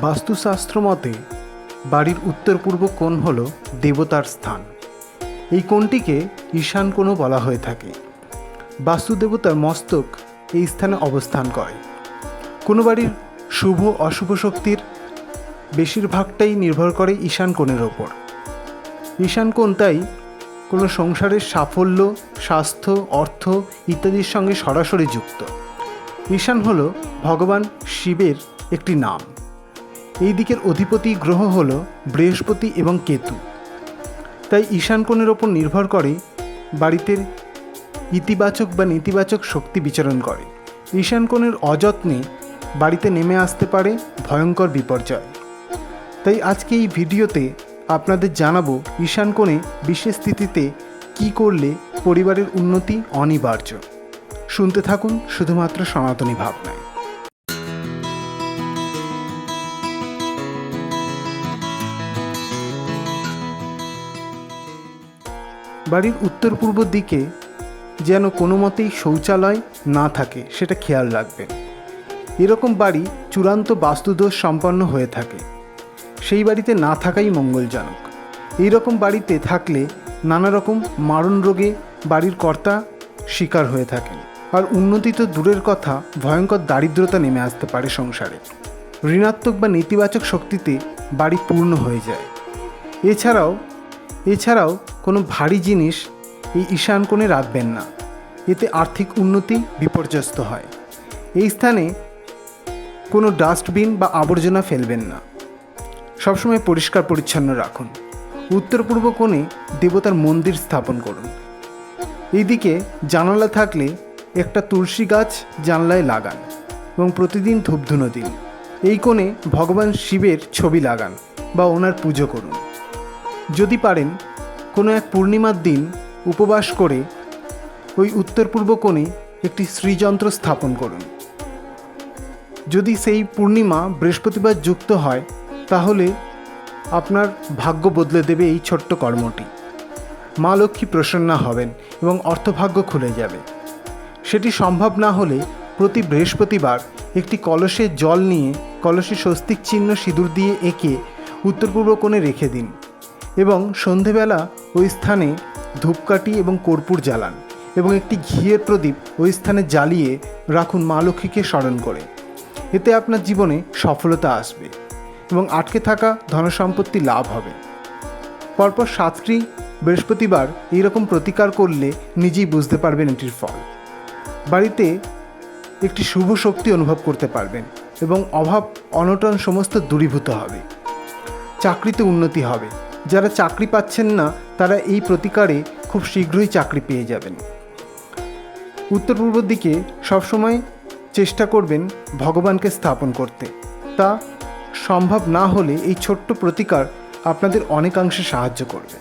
বাস্তুশাস্ত্র মতে, বাড়ির উত্তর পূর্ব কোণ হল দেবতার স্থান। এই কোণটিকে ঈশান কোণও বলা হয়ে থাকে। বাস্তুদেবতার মস্তক এই স্থানে অবস্থান করে। কোনো বাড়ির শুভ অশুভ শক্তির বেশিরভাগটাই নির্ভর করে ঈশান কোণের ওপর। ঈশান কোণ তাই কোনো সংসারের সাফল্য, স্বাস্থ্য, অর্থ ইত্যাদির সঙ্গে সরাসরি যুক্ত। ঈশান হল ভগবান শিবের একটি নাম। এই দিকের অধিপতি গ্রহ হল বৃহস্পতি এবং কেতু। তাই ঈশান কোণের ওপর নির্ভর করে বাড়িতে ইতিবাচক বা নেতিবাচক শক্তি বিচরণ করে। ঈশান কোণের অযত্নে বাড়িতে নেমে আসতে পারে ভয়ঙ্কর বিপর্যয়। তাই আজকে এই ভিডিওতে আপনাদের জানাব ঈশান কোণে বিশেষ স্থিতিতে কী করলে পরিবারের উন্নতি অনিবার্য। শুনতে থাকুন শুধুমাত্র সনাতনী ভাবনায়। বাড়ির উত্তর পূর্ব দিকে যেন কোনো মতেই শৌচালয় না থাকে, সেটা খেয়াল রাখবেন এরকম বাড়ি চূড়ান্ত বাস্তুদোষ সম্পন্ন হয়ে থাকে। সেই বাড়িতে না থাকাই মঙ্গলজনক। এই রকম বাড়িতে থাকলে নানা রকম মারণ রোগে বাড়ির কর্তা শিকার হয়ে থাকেন। আর উন্নতি তো দূরের কথা, ভয়ঙ্কর দারিদ্রতা নেমে আসতে পারে সংসারে। ঋণাত্মক বা নেতিবাচক শক্তিতে বাড়ি পূর্ণ হয়ে যায়। এছাড়াও এছাড়াও কোনো ভারী জিনিস এই ঈশান কোণে রাখবেন না। এতে আর্থিক উন্নতি বিপর্যস্ত হয়। এই স্থানে কোনো ডাস্টবিন বা আবর্জনা ফেলবেন না। সবসময় পরিষ্কার পরিচ্ছন্ন রাখুন। উত্তর পূর্ব কোণে দেবতার মন্দির স্থাপন করুন। এইদিকে জানালা থাকলে একটা তুলসী গাছ জানলায় লাগান এবং প্রতিদিন ধূপধুনো দিন। এই কোণে ভগবান শিবের ছবি লাগান বা ওনার পুজো করুন। যদি পারেন, কোনো এক পূর্ণিমার দিন উপবাস করে ওই উত্তর পূর্ব কোণে একটি শ্রীযন্ত্র স্থাপন করুন। যদি সেই পূর্ণিমা বৃহস্পতিবার যুক্ত হয়, তাহলে আপনার ভাগ্য বদলে দেবে এই ছোট্ট কর্মটি। মা লক্ষ্মী প্রসন্না হবেন এবং অর্থভাগ্য খুলে যাবে। সেটি সম্ভব না হলে প্রতি বৃহস্পতিবার একটি কলসে জল নিয়ে কলসে স্বস্তিক চিহ্ন সিঁদুর দিয়ে এঁকে উত্তর পূর্ব কোণে রেখে দিন। এবং সন্ধেবেলা ওই স্থানে ধূপকাঠি এবং কর্পূর জ্বালান এবং একটি ঘিয়ের প্রদীপ ওই স্থানে জ্বালিয়ে রাখুন মা লক্ষ্মীকে স্মরণ করে। এতে আপনার জীবনে সফলতা আসবে এবং আটকে থাকা ধনসম্পত্তি লাভ হবে। পরপর সাতটি বৃহস্পতিবার এইরকম প্রতিকার করলে নিজেই বুঝতে পারবেন এটির ফল। বাড়িতে একটি শুভ শক্তি অনুভব করতে পারবেন এবং অভাব, অনটন সমস্ত দূরীভূত হবে। চাকরিতে উন্নতি হবে। যারা চাকরি পাচ্ছেন না, তারা এই প্রতিকারে খুব শীঘ্রই চাকরি পেয়ে যাবেন। উত্তর পূর্ব দিকে সবসময় চেষ্টা করবেন ভগবানকে স্থাপন করতে। তা সম্ভব না হলে এই ছোট্ট প্রতিকার আপনাদের অনেকাংশে সাহায্য করবে।